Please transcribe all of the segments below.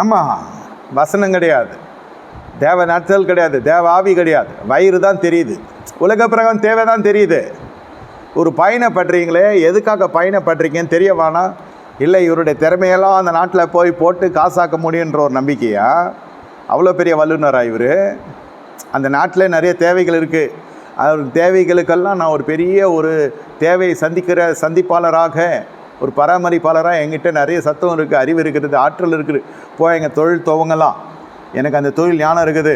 ஆமாம் வசனம் கிடையாது. தேவ நடத்தல் கிடையாது. தேவ ஆவி கிடையாது. வயிறு தான் தெரியுது. உலக பிரகம் தேவை தான் தெரியுது. ஒரு பயணப்படுறீங்களே எதுக்காக பயணப்படுறீங்கன்னு தெரிய வேணாம். இல்லை இவருடைய திறமையெல்லாம் அந்த நாட்டில் போய் போட்டு காசாக்க முடியுன்ற ஒரு நம்பிக்கையா? அவ்வளோ பெரிய வல்லுநராக இவர்? அந்த நாட்டில் நிறைய தேவைகள் இருக்குது அவர் தேவைகளுக்கெல்லாம் நான் ஒரு பெரிய ஒரு தேவையை சந்திக்கிற சந்திப்பாளராக ஒரு பராமரிப்பாளராக என்கிட்ட நிறைய சத்தம் இருக்குது அறிவு இருக்கிறது ஆற்றல் இருக்குது. போய் எங்கள் தொழில் துவங்கலாம். எனக்கு அந்த தொழில் ஞானம் இருக்குது.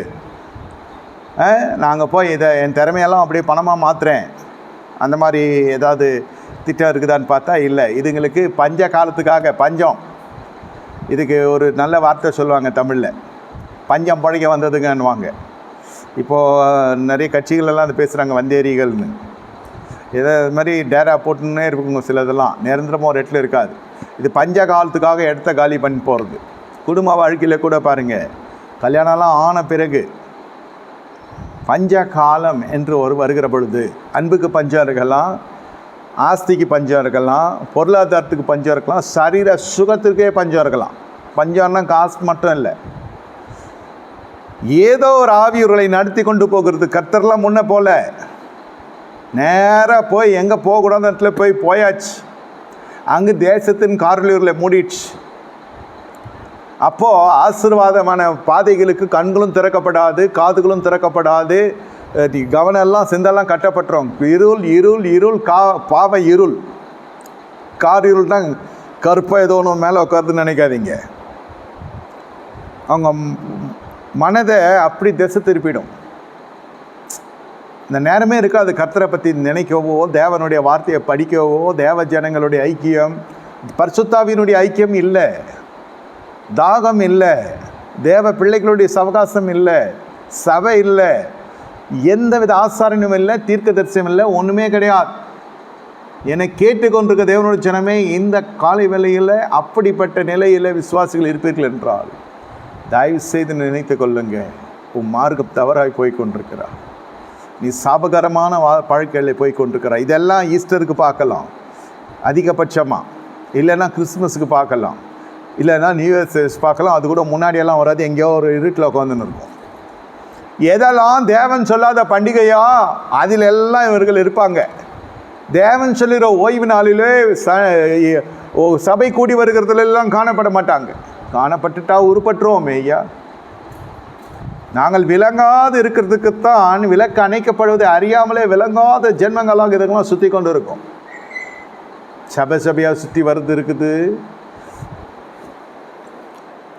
நாங்கள் போய் இதை என் திறமையெல்லாம் அப்படியே பணமாக மாற்றுறேன் அந்த மாதிரி ஏதாவது திட்டம் இருக்குதான்னு பார்த்தா இல்லை. இதுங்களுக்கு பஞ்ச காலத்துக்காக பஞ்சம். இதுக்கு ஒரு நல்ல வார்த்தை சொல்லுவாங்க தமிழில். பஞ்சம் பழைக்க வந்ததுங்கன்னுவாங்க. இப்போது நிறைய கட்சிகள் எல்லாம் அது பேசுகிறாங்க வந்தேரிகள்னு. இதை இது மாதிரி டேரா போட்டுன்னே இருக்குங்க சில இதெல்லாம். நிரந்தரமாக ஒரு இடத்துல இருக்காது. இது பஞ்ச காலத்துக்காக இடத்த காலி பண்ணி போகிறது குடும்ப வாழ்க்கையில் கூட பாருங்கள் கல்யாணம்லாம் ஆன பிறகு பஞ்ச காலம் என்று ஒரு வருகிற பொழுது அன்புக்கு பஞ்சம் இருக்கலாம் ஆஸ்திக்கு பஞ்சம் இருக்கலாம் பொருளாதாரத்துக்கு பஞ்சம் இருக்கலாம் சரீர சுகத்திற்கே பஞ்சம் இருக்கலாம் பஞ்சம்னா காசு மட்டும் இல்லை. ஏதோ ஒரு ஆவியர்களை நடத்தி கொண்டு போகிறது கர்த்தர்லாம் முன்ன போல. நேராக போய் எங்கே போகக்கூடாத இடத்துல போய் போயாச்சு. அங்கு தேசத்தின் காரலூரில் மூடிடுச்சு. அப்போது ஆசீர்வாதமான பாதைகளுக்கு கண்களும் திறக்கப்படாது காதுகளும் திறக்கப்படாது. கவனம் எல்லாம் சிந்தெல்லாம் கட்டப்பட்டுரும் இருள் இருள் இருள் கா பாவ இருள். கார் இருள் தான் கருப்பாக ஏதோ ஒன்று மேலே உட்காருதுன்னு நினைக்காதீங்க. அவங்க மனதை அப்படி திசை திருப்பிடும். இந்த நேரமே இருக்காது கர்த்தரை பற்றி நினைக்கவோ தேவனுடைய வார்த்தையை படிக்கவோ தேவ ஜனங்களுடைய ஐக்கியம் பர்சுத்தாவினுடைய ஐக்கியம் இல்லை. தாகம் இல்லை. தேவ பிள்ளைகளுடைய சவகாசம் இல்லை. சபை இல்லை. எந்தவித ஆசாரனும் இல்லை தீர்க்க தரிசனம் இல்லை ஒன்றுமே கிடையாது. என்னை கேட்டுக்கொண்டிருக்க தேவனுடைய ஜனமே இந்த காலை வேலையில் அப்படிப்பட்ட நிலையில் விசுவாசிகள் இருப்பீர்கள் என்றால் தயவு செய்து நினைத்து கொள்ளுங்கள் உன் மார்க்கம் தவறாய் போய் கொண்டிருக்கிறார். நீ சாபகரமான வா வாழ்க்கையில் போய் கொண்டிருக்கிற. இதெல்லாம் ஈஸ்டருக்கு பார்க்கலாம். அதிகபட்சமாக இல்லைன்னா கிறிஸ்மஸுக்கு பார்க்கலாம். இல்லைன்னா நியூ இயர்ஸ் பார்க்கலாம். அது கூட முன்னாடியெல்லாம் வராது. எங்கேயோ ஒரு இருட்டில் உட்காந்துன்னு இருக்கும் எதெல்லாம் தேவன் சொல்லாத பண்டிகையோ? அதில் எல்லாம் இவர்கள் இருப்பாங்க. தேவன் சொல்லுகிற ஓய்வு நாளிலே ச ஓ, சபை கூடி வருகிறதுல எல்லாம் காணப்பட மாட்டாங்க. காணப்பட்டுட்டா உருப்பட்டுருவோம் ஐயா. நாங்கள் விளங்காது இருக்கிறதுக்குத்தான் விளக்கு அணைக்கப்படுவதை அறியாமலே விளங்காத ஜென்மங்களாக இதுக்கெல்லாம் சுற்றி கொண்டு இருக்கோம் சபை சபையாக சுற்றி வர்றது இருக்குது.